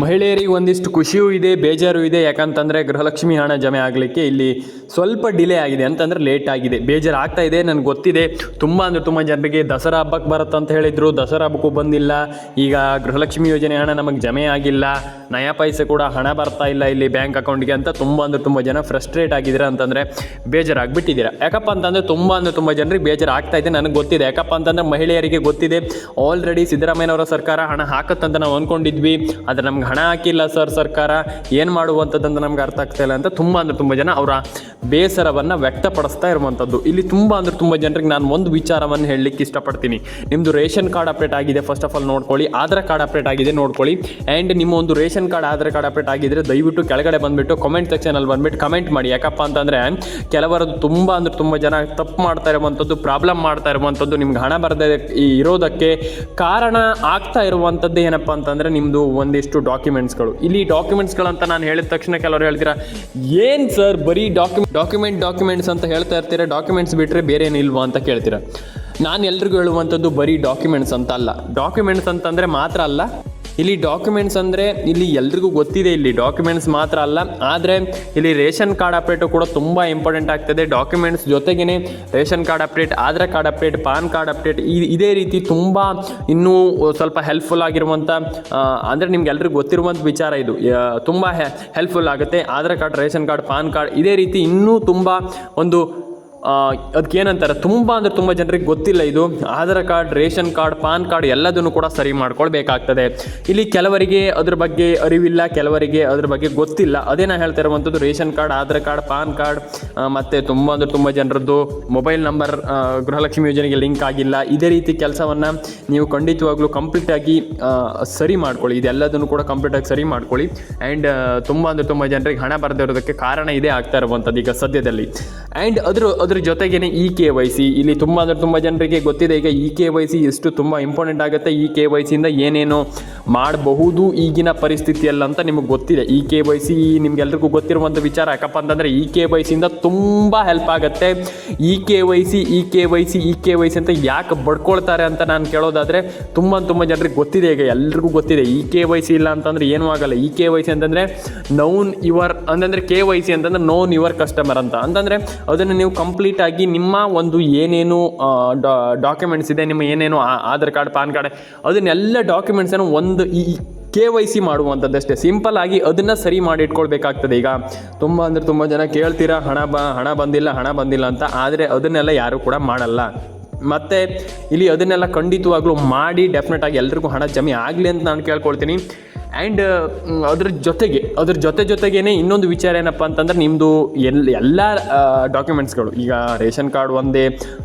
ಮಹಿಳೆಯರಿಗೆ ಒಂದಿಷ್ಟು ಖುಷಿಯೂ ಇದೆ, ಬೇಜಾರು ಇದೆ. ಯಾಕಂತಂದರೆ ಗೃಹಲಕ್ಷ್ಮಿ ಹಣ ಜಮೆ ಆಗಲಿಕ್ಕೆ ಇಲ್ಲಿ ಸ್ವಲ್ಪ ಡಿಲೇ ಆಗಿದೆ. ಅಂತಂದರೆ ಲೇಟ್ ಆಗಿದೆ. ಬೇಜಾರು ಆಗ್ತಾ ಇದೆ, ನನಗೆ ಗೊತ್ತಿದೆ. ತುಂಬ ಅಂದರೆ ತುಂಬ ಜನರಿಗೆ ದಸರಾ ಹಬ್ಬಕ್ಕೆ ಬರುತ್ತೆ ಅಂತ ಹೇಳಿದರು. ದಸರಾ ಹಬ್ಬಕ್ಕೂ ಬಂದಿಲ್ಲ. ಈಗ ಗೃಹಲಕ್ಷ್ಮಿ ಯೋಜನೆ ಹಣ ನಮಗೆ ಜಮೆ ಆಗಿಲ್ಲ. ನಯಾ ಪೈಸೆ ಕೂಡ ಹಣ ಬರ್ತಾ ಇಲ್ಲ ಇಲ್ಲಿ ಬ್ಯಾಂಕ್ ಅಕೌಂಟ್ಗೆ ಅಂತ ತುಂಬ ಅಂದರೆ ತುಂಬ ಜನ ಫ್ರಸ್ಟ್ರೇಟ್ ಆಗಿದ್ದೀರಾ ಅಂತಂದರೆ ಬೇಜಾರಾಗ್ಬಿಟ್ಟಿದ್ದೀರಾ ಯಾಕಪ್ಪ ಅಂತಂದರೆ ತುಂಬ ಅಂದರೆ ತುಂಬ ಜನರಿಗೆ ಬೇಜಾರು ಆಗ್ತಾ ಇದೆ, ನನಗೆ ಗೊತ್ತಿದೆ. ಯಾಕಪ್ಪ ಅಂತಂದರೆ ಮಹಿಳೆಯರಿಗೆ ಗೊತ್ತಿದೆ. ಆಲ್ರೆಡಿ ಸಿದ್ದರಾಮಯ್ಯನವರ ಸರ್ಕಾರ ಹಣ ಹಾಕತ್ತಂತ ನಾವು ಅಂದ್ಕೊಂಡಿದ್ವಿ ಆದರೆ ನಮ್ಗೆ ಹಣ ಹಾಕಿಲ್ಲ ಸರ್ ಸರ್ಕಾರ, ಏನು ಮಾಡುವಂಥದ್ದಂತ ನಮ್ಗೆ ಅರ್ಥ ಆಗ್ತಾ ಇಲ್ಲ ಅಂತ ತುಂಬ ಅಂದರೆ ತುಂಬ ಜನ ಅವರ ಬೇಸರವನ್ನು ವ್ಯಕ್ತಪಡಿಸ್ತಾ ಇರುವಂಥದ್ದು. ಇಲ್ಲಿ ತುಂಬ ಅಂದರೆ ತುಂಬ ಜನರಿಗೆ ನಾನು ಒಂದು ವಿಚಾರವನ್ನು ಹೇಳಲಿಕ್ಕೆ ಇಷ್ಟಪಡ್ತೀನಿ. ನಿಮ್ಮದು ರೇಷನ್ ಕಾರ್ಡ್ ಅಪ್ಡೇಟ್ ಆಗಿದೆ ಫಸ್ಟ್ ಆಫ್ ಆಲ್ ನೋಡ್ಕೊಳ್ಳಿ. ಆಧಾರ್ ಕಾರ್ಡ್ ಅಪ್ಡೇಟ್ ಆಗಿದೆ ನೋಡ್ಕೊಳ್ಳಿ. ಆ್ಯಂಡ್ ನಿಮ್ಮ ಒಂದು ration card, Aadhaar card update ಆಗಿದ್ದರೆ ದಯವಿಟ್ಟು ಕೆಳಗಡೆ ಬಂದುಬಿಟ್ಟು ಕಮೆಂಟ್ ಸೆಕ್ಷನಲ್ಲಿ ಬಂದುಬಿಟ್ಟು ಕಮೆಂಟ್ ಮಾಡಿ. ಯಾಕಪ್ಪ ಅಂತಂದರೆ ಕೆಲವರದ್ದು ತುಂಬ ಅಂದರೆ ತುಂಬ ಜನ ತಪ್ಪು ಮಾಡ್ತಾ ಇರುವಂಥದ್ದು ಪ್ರಾಬ್ಲಮ್ ಮಾಡ್ತಾ ಇರುವಂಥದ್ದು, ನಿಮ್ಗೆ ಹಣ ಬರದೇ ಇರೋದಕ್ಕೆ ಕಾರಣ ಆಗ್ತಾ ಇರುವಂಥದ್ದು ಏನಪ್ಪ ಅಂತಂದರೆ ನಿಮ್ಮದು ಒಂದಿಷ್ಟು ಡಾಕ್ಯುಮೆಂಟ್ಸ್ಗಳು ಇಲ್ಲಿ ಡಾಕ್ಯುಮೆಂಟ್ಸ್ಗಳಂತ ನಾನು ಹೇಳಿದ ತಕ್ಷಣ ಕೆಲವರು ಹೇಳ್ತೀರಾ, ಏನು ಸರ್ ಬರೀ ಡಾಕ್ಯುಮೆಂಟ್ ಡಾಕ್ಯುಮೆಂಟ್ ಡಾಕ್ಯುಮೆಂಟ್ಸ್ ಅಂತ ಹೇಳ್ತಾ ಇರ್ತೀರಾ? ಡಾಕ್ಯುಮೆಂಟ್ಸ್ ಬಿಟ್ಟರೆ ಬೇರೆ ಏನಿಲ್ವಾ ಅಂತ ಕೇಳ್ತೀರಾ? ನಾನು ಎಲ್ರಿಗೂ ಹೇಳುವಂಥದ್ದು ಬರೀ ಡಾಕ್ಯುಮೆಂಟ್ಸ್ ಅಂತ ಅಲ್ಲ ಡಾಕ್ಯುಮೆಂಟ್ಸ್ ಅಂತಂದರೆ ಮಾತ್ರ ಅಲ್ಲ ಇಲ್ಲಿ ಡಾಕ್ಯುಮೆಂಟ್ಸ್ ಅಂದರೆ ಇಲ್ಲಿ ಎಲ್ರಿಗೂ ಗೊತ್ತಿದೆ ಇಲ್ಲಿ ಡಾಕ್ಯುಮೆಂಟ್ಸ್ ಮಾತ್ರ ಅಲ್ಲ, ಆದರೆ ಇಲ್ಲಿ ರೇಷನ್ ಕಾರ್ಡ್ ಅಪ್ಡೇಟು ಕೂಡ ತುಂಬ ಇಂಪಾರ್ಟೆಂಟ್ ಆಗ್ತದೆ. ಡಾಕ್ಯುಮೆಂಟ್ಸ್ ಜೊತೆಗೇ ration card update Aadhaar card update PAN card update ಇದೇ ರೀತಿ ತುಂಬ ಇನ್ನೂ ಸ್ವಲ್ಪ ಹೆಲ್ಪ್ಫುಲ್ ಆಗಿರುವಂಥ ಅಂದರೆ ನಿಮ್ಗೆ ಎಲ್ರಿಗೂ ಗೊತ್ತಿರುವಂಥ ವಿಚಾರ ಇದು. ತುಂಬ ಹೆಲ್ಪ್ಫುಲ್ ಆಗುತ್ತೆ. Aadhaar card, ration card, PAN card, ಇದೇ ರೀತಿ ಇನ್ನೂ ತುಂಬ ಒಂದು ಅದಕ್ಕೆ ಏನಂತಾರೆ ತುಂಬ ಅಂದರೆ ತುಂಬ ಜನರಿಗೆ ಗೊತ್ತಿಲ್ಲ ಇದು. Aadhaar card, ration card, PAN card ಎಲ್ಲದನ್ನು ಕೂಡ ಸರಿ ಮಾಡ್ಕೊಳ್ಬೇಕಾಗ್ತದೆ. ಇಲ್ಲಿ ಕೆಲವರಿಗೆ ಅದ್ರ ಬಗ್ಗೆ ಅರಿವಿಲ್ಲ, ಕೆಲವರಿಗೆ ಅದ್ರ ಬಗ್ಗೆ ಗೊತ್ತಿಲ್ಲ. ಅದೇ ನಾನು ಹೇಳ್ತಾ ಇರುವಂಥದ್ದು ration card, Aadhaar card, PAN card ಮತ್ತು ತುಂಬ ಅಂದರೆ ತುಂಬ ಜನರದ್ದು ಮೊಬೈಲ್ ನಂಬರ್ ಗೃಹಲಕ್ಷ್ಮಿ ಯೋಜನೆಗೆ ಲಿಂಕ್ ಆಗಿಲ್ಲ. ಇದೇ ರೀತಿ ಕೆಲಸವನ್ನು ನೀವು ಖಂಡಿತವಾಗ್ಲೂ ಕಂಪ್ಲೀಟಾಗಿ ಸರಿ ಮಾಡ್ಕೊಳ್ಳಿ. ಇದೆಲ್ಲದನ್ನು ಕೂಡ ಕಂಪ್ಲೀಟಾಗಿ ಸರಿ ಮಾಡ್ಕೊಳ್ಳಿ. ಆ್ಯಂಡ್ ತುಂಬ ಅಂದರೆ ತುಂಬ ಜನರಿಗೆ ಹಣ ಬರದೇ ಇರೋದಕ್ಕೆ ಕಾರಣ ಇದೇ ಆಗ್ತಾ ಇರುವಂಥದ್ದು ಈಗ ಸದ್ಯದಲ್ಲಿ. ಆ್ಯಂಡ್ ಅದ್ರ ಅದ್ರ ಜೊತೆಗೇನೆ ಇ ಕೆ ವೈ ಸಿ ಇಲ್ಲಿ ತುಂಬ ಅಂದ್ರೆ ತುಂಬ ಜನರಿಗೆ ಗೊತ್ತಿದೆ ಈಗ ಇ ಕೆ ವೈ ಸಿ ಎಷ್ಟು ತುಂಬ ಇಂಪಾರ್ಟೆಂಟ್ ಆಗುತ್ತೆ ಇ ಕೆ ವೈ ಸಿಯಿಂದ ಏನೇನು ಮಾಡಬಹುದು ಈಗಿನ ಪರಿಸ್ಥಿತಿಯಲ್ಲಿ ಅಂತ ನಿಮಗೆ ಗೊತ್ತಿದೆ ಇ ಕೆ ವೈ ಸಿ ನಿಮ್ಗೆಲ್ರಿಗೂ ಗೊತ್ತಿರುವಂಥ ವಿಚಾರ ಯಾಕಪ್ಪ ಅಂತಂದರೆ ಇ ಕೆ ವೈ ಸಿಯಿಂದ ತುಂಬ ಹೆಲ್ಪ್ ಆಗುತ್ತೆ E K Y C E K Y C E K Y C ಅಂತ ಯಾಕೆ ಬಡ್ಕೊಳ್ತಾರೆ ಅಂತ ನಾನು ಕೇಳೋದಾದರೆ ತುಂಬ ತುಂಬ ಜನರಿಗೆ ಗೊತ್ತಿದೆ ಈಗ ಎಲ್ರಿಗೂ ಗೊತ್ತಿದೆ ಇ ಕೆ ವೈ ಸಿ ಇಲ್ಲ ಅಂತಂದರೆ ಏನೂ ಆಗಲ್ಲ ಇ ಕೆ ವೈ ಸಿ ಅಂತಂದರೆ ನೌನ್ ಯುವರ್ ಅಂತಂದರೆ ಕೆ ವೈ ಸಿ ಅಂತಂದ್ರೆ ನೋನ್ ಯುವರ್ ಕಸ್ಟಮರ್ ಅಂತ ಅಂತಂದರೆ ಅದನ್ನು ನೀವು ಕಂಪ್ಲೀಟ್ ಆಗಿ ನಿಮ್ಮ ಒಂದು ಏನೇನು ಡಾಕ್ಯುಮೆಂಟ್ಸ್ ಇದೆ, ನಿಮ್ಮ ಏನೇನು ಆಧಾರ್ ಕಾರ್ಡ್, ಪಾನ್ ಕಾರ್ಡ್, ಅದನ್ನೆಲ್ಲ ಡಾಕ್ಯುಮೆಂಟ್ಸನ್ನು ಒಂದು ಈ ಕೆ ವೈ ಸಿ ಮಾಡುವಂಥದ್ದಷ್ಟೇ ಸಿಂಪಲ್ ಆಗಿ ಅದನ್ನು ಸರಿ ಮಾಡಿ ಇಟ್ಕೊಳ್ಬೇಕಾಗ್ತದೆ. ಈಗ ತುಂಬ ಅಂದರೆ ತುಂಬ ಜನ ಕೇಳ್ತೀರಾ, ಹಣ ಬ, ಹಣ ಬಂದಿಲ್ಲ ಹಣ ಬಂದಿಲ್ಲ ಅಂತ. ಆದರೆ ಅದನ್ನೆಲ್ಲ ಯಾರೂ ಕೂಡ ಮಾಡಲ್ಲ. ಮತ್ತು ಇಲ್ಲಿ ಅದನ್ನೆಲ್ಲ ಖಂಡಿತವಾಗ್ಲೂ ಮಾಡಿ ಡೆಫಿನೆಟ್ ಆಗಿ ಎಲ್ರಿಗೂ ಹಣ ಜಮೆ ಆಗಲಿ ಅಂತ ನಾನು ಕೇಳ್ಕೊಳ್ತೀನಿ. ಆ್ಯಂಡ್ ಅದ್ರ ಜೊತೆಗೆ, ಅದ್ರ ಜೊತೆ ಜೊತೆಗೇನೆ ಇನ್ನೊಂದು ವಿಚಾರ ಏನಪ್ಪ ಅಂತಂದ್ರೆ ನಿಮ್ಮದು ಎಲ್, ಎಲ್ಲ ಡಾಕ್ಯುಮೆಂಟ್ಸ್ಗಳು ಈಗ ರೇಷನ್ ಕಾರ್ಡ್ ಒಂದೇ,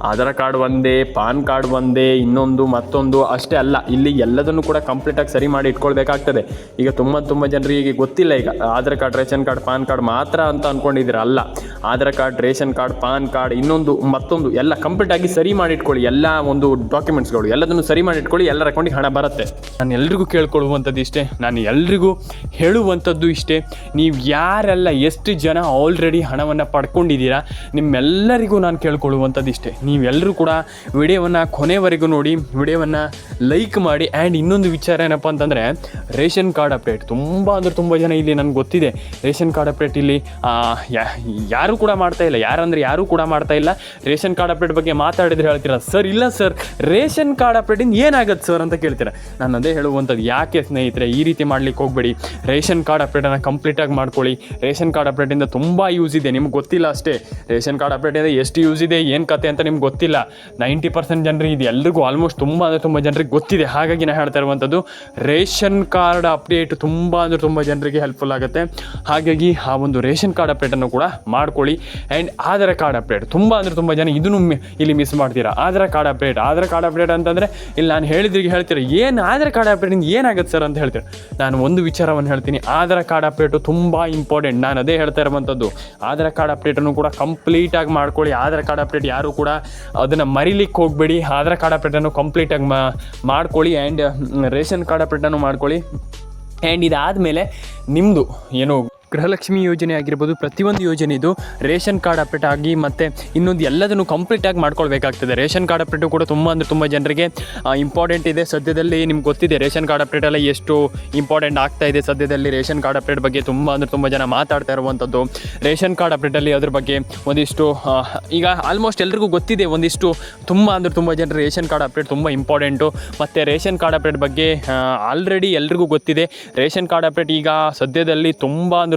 ಆಧಾರ್ ಕಾರ್ಡ್ ಒಂದೇ, ಪಾನ್ ಕಾರ್ಡ್ ಒಂದೇ, ಇನ್ನೊಂದು, ಮತ್ತೊಂದು, ಅಷ್ಟೇ ಅಲ್ಲ. ಇಲ್ಲಿ ಎಲ್ಲದನ್ನು ಕೂಡ ಕಂಪ್ಲೀಟಾಗಿ ಸರಿ ಮಾಡಿ ಇಟ್ಕೊಳ್ಬೇಕಾಗ್ತದೆ. ಈಗ ತುಂಬ ತುಂಬ ಜನರಿಗೆ ಗೊತ್ತಿಲ್ಲ ಈಗ, Aadhaar card, ration card, PAN card ಮಾತ್ರ ಅಂತ ಅಂದ್ಕೊಂಡಿದ್ದೀರ ಅಲ್ಲ. Aadhaar card, ration card, PAN card, ಇನ್ನೊಂದು, ಮತ್ತೊಂದು, ಎಲ್ಲ ಕಂಪ್ಲೀಟಾಗಿ ಸರಿ ಮಾಡಿ ಇಟ್ಕೊಳ್ಳಿ. ಎಲ್ಲ ಒಂದು ಡಾಕ್ಯುಮೆಂಟ್ಸ್ಗಳು ಎಲ್ಲದನ್ನು ಸರಿ ಮಾಡಿ ಇಟ್ಕೊಳ್ಳಿ, ಎಲ್ಲರ ಅಕೌಂಟಿಗೆ ಹಣ ಬರುತ್ತೆ. ನಾನು ಎಲ್ರಿಗೂ ಕೇಳ್ಕೊಳ್ಳುವಂಥದ್ದು ಇಷ್ಟೇ ನಾನು ಎಲ್ರಿಗೂ ಹೇಳುವಂಥದ್ದು ಇಷ್ಟೇ, ನೀವು ಯಾರೆಲ್ಲ ಎಷ್ಟು ಜನ ಆಲ್ರೆಡಿ ಹಣವನ್ನು ಪಡ್ಕೊಂಡಿದ್ದೀರಾ, ನಿಮ್ಮೆಲ್ಲರಿಗೂ ನಾನು ಕೇಳ್ಕೊಳ್ಳುವಂಥದ್ದು ಇಷ್ಟೇ. ನೀವೆಲ್ಲರೂ ಕೂಡ ವಿಡಿಯೋವನ್ನು ಕೊನೆವರೆಗೂ ನೋಡಿ, ವಿಡಿಯೋವನ್ನು ಲೈಕ್ ಮಾಡಿ ಆ್ಯಂಡ್ ಇನ್ನೊಂದು ವಿಚಾರ ಏನಪ್ಪ ಅಂತಂದರೆ, ರೇಷನ್ ಕಾರ್ಡ್ ಅಪ್ಡೇಟ್. ತುಂಬ ಅಂದರೆ ತುಂಬ ಜನ ಇಲ್ಲಿ ನನಗೆ ಗೊತ್ತಿದೆ, ರೇಷನ್ ಕಾರ್ಡ್ ಅಪ್ಡೇಟ್ ಇಲ್ಲಿ ಯಾರೂ ಕೂಡ ಮಾಡ್ತಾ ಇಲ್ಲ. ಯಾರಂದರೆ ಯಾರೂ ಕೂಡ ಮಾಡ್ತಾ ಇಲ್ಲ. ರೇಷನ್ ಕಾರ್ಡ್ ಅಪ್ಡೇಟ್ ಬಗ್ಗೆ ಮಾತಾಡಿದ್ರೆ ಹೇಳ್ತೀರಾ, ಸರ್, ಇಲ್ಲ ಸರ್, ರೇಷನ್ ಕಾರ್ಡ್ ಅಪ್ಡೇಟಿಂದ ಏನಾಗುತ್ತೆ ಸರ್? ಅಂತ ಕೇಳ್ತೀರಾ. ನಾನು ಅದೇ ಹೇಳುವಂಥದ್ದು, ಯಾಕೆ ಸ್ನೇಹಿತರೆ, ಈ ರೀತಿ ಮಾಡ್ಲಿಕ್ಕೆ ಹೋಗಬೇಡಿ. ರೇಷನ್ ಕಾರ್ಡ್ ಅಪ್ಡೇಟನ್ನು ಕಂಪ್ಲೀಟಾಗಿ ಮಾಡ್ಕೊಳ್ಳಿ. ರೇಷನ್ ಕಾರ್ಡ್ ಅಪ್ಡೇಟಿಂದ ತುಂಬ ಯೂಸ್ ಇದೆ. ನಿಮ್ಗೆ ಗೊತ್ತಿಲ್ಲ ಅಷ್ಟೇ. ರೇಷನ್ ಕಾರ್ಡ್ ಅಪ್ಡೇಟಿಂದ ಎಷ್ಟು ಯೂಸ್ ಇದೆ, ಏನು ಕತೆ ಅಂತ ನಿಮ್ಗೆ ಗೊತ್ತಿಲ್ಲ. ನೈಂಟಿ ಪರ್ಸೆಂಟ್ ಜನರಿಗೆ ಇದು. ಎಲ್ರಿಗೂ ಆಲ್ಮೋಸ್ಟ್ ತುಂಬ ಅಂದರೆ ತುಂಬ ಜನರಿಗೆ ಗೊತ್ತಿದೆ. ಹಾಗಾಗಿ ನಾನು ಹೇಳ್ತಾ ಇರುವಂಥದ್ದು ರೇಷನ್ ಕಾರ್ಡ್ ಅಪ್ಡೇಟ್ ತುಂಬ ಅಂದರೆ ತುಂಬ ಜನರಿಗೆ ಹೆಲ್ಪ್ಫುಲ್ ಆಗುತ್ತೆ. ಹಾಗಾಗಿ ಆ ಒಂದು ರೇಷನ್ ಕಾರ್ಡ್ ಅಪ್ಡೇಟನ್ನು ಕೂಡ ಮಾಡ್ಕೊಳ್ಳಿ. ಆ್ಯಂಡ್ ಆಧಾರ್ ಕಾರ್ಡ್ ಅಪ್ಡೇಟ್ ತುಂಬ ಅಂದರೆ ತುಂಬ ಜನ ಇದನ್ನು ಇಲ್ಲಿ ಮಿಸ್ ಮಾಡ್ತೀರಾ. Aadhaar card update Aadhaar card update ಅಂತಂದರೆ, ಇಲ್ಲಿ ನಾನು ಹೇಳಿದ್ರಿಗೆ ಹೇಳ್ತೀರಾ, ಏನು ಆಧಾರ್ ಕಾರ್ಡ್ ಅಪ್ಡೇಟಿಂದ ಏನಾಗುತ್ತೆ ಸರ್ ಅಂತ ಹೇಳ್ತೀರಾ. ನಾನು ಒಂದು ವಿಚಾರವನ್ನು ಹೇಳ್ತೀನಿ. ಆಧಾರ್ ಕಾರ್ಡ್ ಅಪ್ಡೇಟು ತುಂಬ ಇಂಪಾರ್ಟೆಂಟ್ ನಾನು ಅದೇ ಹೇಳ್ತಾ ಇರುವಂಥದ್ದು. ಆಧಾರ್ ಕಾರ್ಡ್ ಅಪ್ಡೇಟನ್ನು ಕೂಡ ಕಂಪ್ಲೀಟಾಗಿ ಮಾಡ್ಕೊಳ್ಳಿ. ಆಧಾರ್ ಕಾರ್ಡ್ ಅಪ್ಡೇಟ್ ಯಾರು ಕೂಡ ಅದನ್ನು ಮರಿಲಿಕ್ಕೆ ಹೋಗಬೇಡಿ. ಆಧಾರ್ ಕಾರ್ಡ್ ಅಪ್ಡೇಟನ್ನು ಕಂಪ್ಲೀಟಾಗಿ ಮಾಡ್ಕೊಳ್ಳಿ ಆ್ಯಂಡ್ ರೇಷನ್ ಕಾರ್ಡ್ ಅಪ್ಡೇಟನ್ನು ಮಾಡ್ಕೊಳ್ಳಿ. ಆ್ಯಂಡ್ ಇದಾದಮೇಲೆ ನಿಮ್ಮದು ಏನು ಗೃಹಲಕ್ಷ್ಮಿ ಯೋಜನೆ ಆಗಿರ್ಬೋದು, ಪ್ರತಿಯೊಂದು ಯೋಜನೆ ಇದು ರೇಷನ್ ಕಾರ್ಡ್ ಅಪ್ಡೇಟ್ ಆಗಿ ಮತ್ತು ಇನ್ನೊಂದು ಎಲ್ಲದನ್ನು ಕಂಪ್ಲೀಟಾಗಿ ಮಾಡ್ಕೊಳ್ಬೇಕಾಗ್ತದೆ. ರೇಷನ್ ಕಾರ್ಡ್ ಅಪ್ಡೇಟು ಕೂಡ ತುಂಬ ಅಂದರೆ ತುಂಬ ಜನರಿಗೆ ಇಂಪಾರ್ಟೆಂಟ್ ಇದೆ. ಸದ್ಯದಲ್ಲಿ ನಿಮ್ಗೆ ಗೊತ್ತಿದೆ, ರೇಷನ್ ಕಾರ್ಡ್ ಅಪ್ಡೇಟ್ ಎಲ್ಲ ಎಷ್ಟು ಇಂಪಾರ್ಟೆಂಟ್ ಆಗ್ತಾ ಇದೆ. ಸದ್ಯದಲ್ಲಿ ರೇಷನ್ ಕಾರ್ಡ್ ಅಪ್ಡೇಟ್ ಬಗ್ಗೆ ತುಂಬ ಅಂದರೆ ತುಂಬ ಜನ ಮಾತಾಡ್ತಾ ಇರುವಂಥದ್ದು ರೇಷನ್ ಕಾರ್ಡ್ ಅಪ್ಡೇಟಲ್ಲಿ ಅದ್ರ ಬಗ್ಗೆ ಒಂದಿಷ್ಟು ಈಗ ಆಲ್ಮೋಸ್ಟ್ ಎಲ್ರಿಗೂ ಗೊತ್ತಿದೆ, ಒಂದಿಷ್ಟು ತುಂಬ ಅಂದರೆ ತುಂಬ ಜನರು ರೇಷನ್ ಕಾರ್ಡ್ ಅಪ್ಡೇಟ್ ತುಂಬ ಇಂಪಾರ್ಟೆಂಟು ಮತ್ತು ರೇಷನ್ ಕಾರ್ಡ್ ಅಪ್ಡೇಟ್ ಬಗ್ಗೆ ಆಲ್ರೆಡಿ ಎಲ್ರಿಗೂ ಗೊತ್ತಿದೆ. ರೇಷನ್ ಕಾರ್ಡ್ ಅಪ್ಡೇಟ್ ಈಗ ಸದ್ಯದಲ್ಲಿ ತುಂಬ ಅಂದರೆ